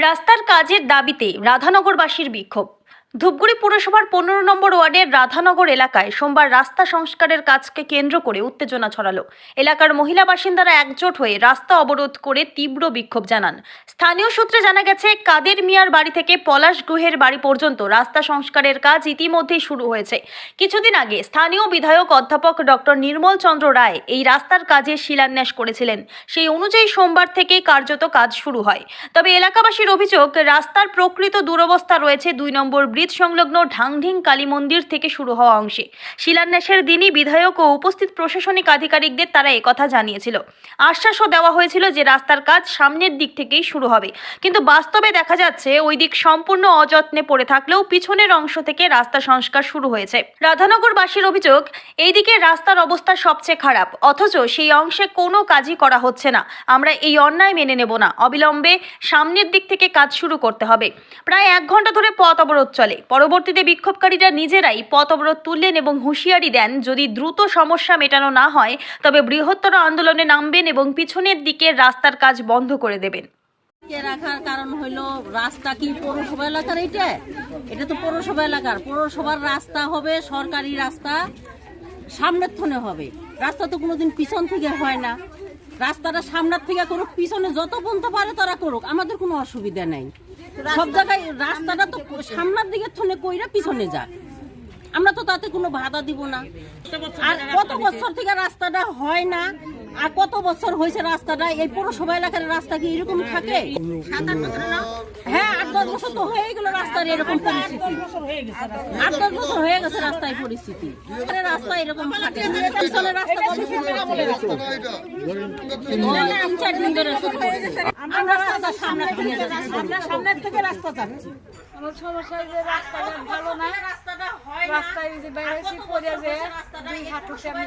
রাস্তার কাজের দাবিতে রাধানগরবাসীর বিক্ষোভ। ধূপগুড়ি পুরসভার পনেরো নম্বর ওয়ার্ডের রাধানগর এলাকায় সোমবার রাস্তা সংস্কারের কাজকে কেন্দ্র করে উত্তেজনা ছড়ালো। এলাকার মহিলা বাসিন্দারা একজোট হয়ে রাস্তা অবরোধ করে তীব্র বিক্ষোভ জানান। স্থানীয় সূত্রে জানা গেছে, কাদের মিয়ার বাড়ি থেকে পলাশ গুহের বাড়ি পর্যন্ত রাস্তা সংস্কারের কাজ ইতিমধ্যেই শুরু হয়েছে। কিছুদিন আগে স্থানীয় বিধায়ক অধ্যাপক ডক্টর নির্মল চন্দ্র রায় এই রাস্তার কাজের শিলান্যাস করেছিলেন। সেই অনুযায়ী সোমবার থেকেই কার্যত কাজ শুরু হয়। তবে এলাকাবাসীর অভিযোগ, রাস্তার প্রকৃত দুরবস্থা রয়েছে দুই নম্বর ব্রিজ সংলগ্ন ঢাংঢিং কালী মন্দির থেকে শুরু হওয়া অংশে। শিলান্যাসের দিনই বিধায়ক ও উপস্থিত প্রশাসনিক আধিকারিকদের তারা একথা জানিয়েছিল। আশ্বাসও দেওয়া হয়েছিল যে রাস্তার কাজ সামনের দিক থেকেই শুরু হবে। কিন্তু বাস্তবে দেখা যাচ্ছে, ওই দিক সম্পূর্ণ অযত্নে পড়ে থাকলেও পিছনের অংশ থেকে রাস্তা সংস্কার শুরু হয়েছে। রাধানগরবাসীর অভিযোগ, এইদিকে রাস্তার অবস্থা সবচেয়ে খারাপ, অথচ সেই অংশে কোনো কাজই করা হচ্ছে না। আমরা এই অন্যায় মেনে নেব না। অবিলম্বে সামনের দিক থেকে কাজ শুরু করতে হবে। প্রায় এক ঘণ্টা ধরে পথ অবরোধ চলে। পরবর্তীতে বিক্ষোভকারীরা নিজেরাই পথ অবরোধ তুললেন এবং হুঁশিয়ারি দেন, যদি দ্রুত সমস্যা মেটানো না হয়, তবে বৃহত্তর আন্দোলনে নামবেন এবং পিছনের দিকে রাস্তার কাজ বন্ধ করে দেবেন। রাখার কারণ হইল, রাস্তা কি পৌরসভা এলাকার এটা এটা তো পৌরসভা এলাকার। পৌরসভার রাস্তা হবে সরকারি রাস্তা, সামনের থনে হবে। রাস্তা তো কোনোদিন পিছন থেকে হয় না। রাস্তাটা সামনের থেকে করুক, পিছনে যত পর্যন্ত পারে তারা করুক, আমাদের কোনো অসুবিধা নাই। সব জায়গায় রাস্তাটা তো সামনার দিকে থনে কইরা পিছনে যাক। আমরা তো তাতে কোনো বাধা দিব না। আর কত বছর থেকে রাস্তাটা হয় না, আর কত বছর হয়েছে রাস্তাটা, এই পৌরসভা এলাকার রাস্তা কি এরকম থাকে? বছর তো হয়ে গেল রাস্তার এরকম পরিস্থিতি। আট দশ বছর হয়ে গেছে রাস্তায় পরিস্থিতি। এখানে রাস্তা এরকম থাকে। রাস্তা কত তিন চার দিন ধরে আমরা রাস্তা সামনে থেকে থেকে রাস্তা যাচ্ছি। আমার সমস্যা এই যে রাস্তাটা ভালো না। রাস্তায় যে বেড়েছি পড়ে যে দুই হাঁটুতে আমি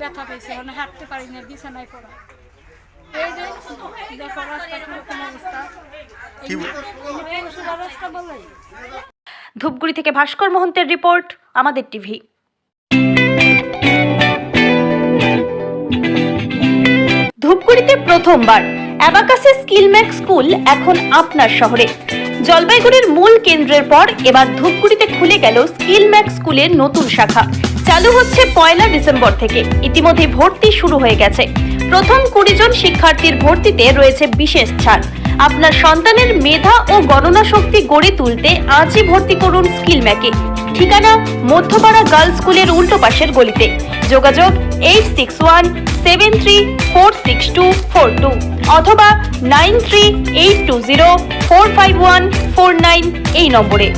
ব্যথা পেয়েছি। হাঁটতে পারি না বিছানায় পড়া। এই যে দেখো রাস্তা কীরকম অবস্থা। ধূপগুড়ি থেকে ভাস্কর মহন্তের রিপোর্ট, আমাদের টিভি। ধূপগুড়িতে প্রথমবার অ্যাবাকাসের স্কিল ম্যাক্স স্কুল এখন আপনার শহরে। জলপাইগুড়ির মূল কেন্দ্রের পর এবার ধূপগুড়িতে খুলে গেল স্কিল ম্যাক্স স্কুলের নতুন শাখা। চালু হচ্ছে পয়লা ডিসেম্বর থেকে। ইতিমধ্যে ভর্তি শুরু হয়ে গেছে। প্রথম কুড়ি জন শিক্ষার্থীর ভর্তিতে রয়েছে বিশেষ ছাড়। আপনার সন্তানের মেধা ও গণনা শক্তি গড়ে তুলতে আজই ভর্তি করুন স্কিল ম্যাকে। ঠিকানা মধ্যপাড়া গার্লস স্কুলের উল্টো পাশের গলিতে। যোগাযোগ eight six one seven three four six two four two অথবা nine three eight two zero four five one four nine এই নম্বরে।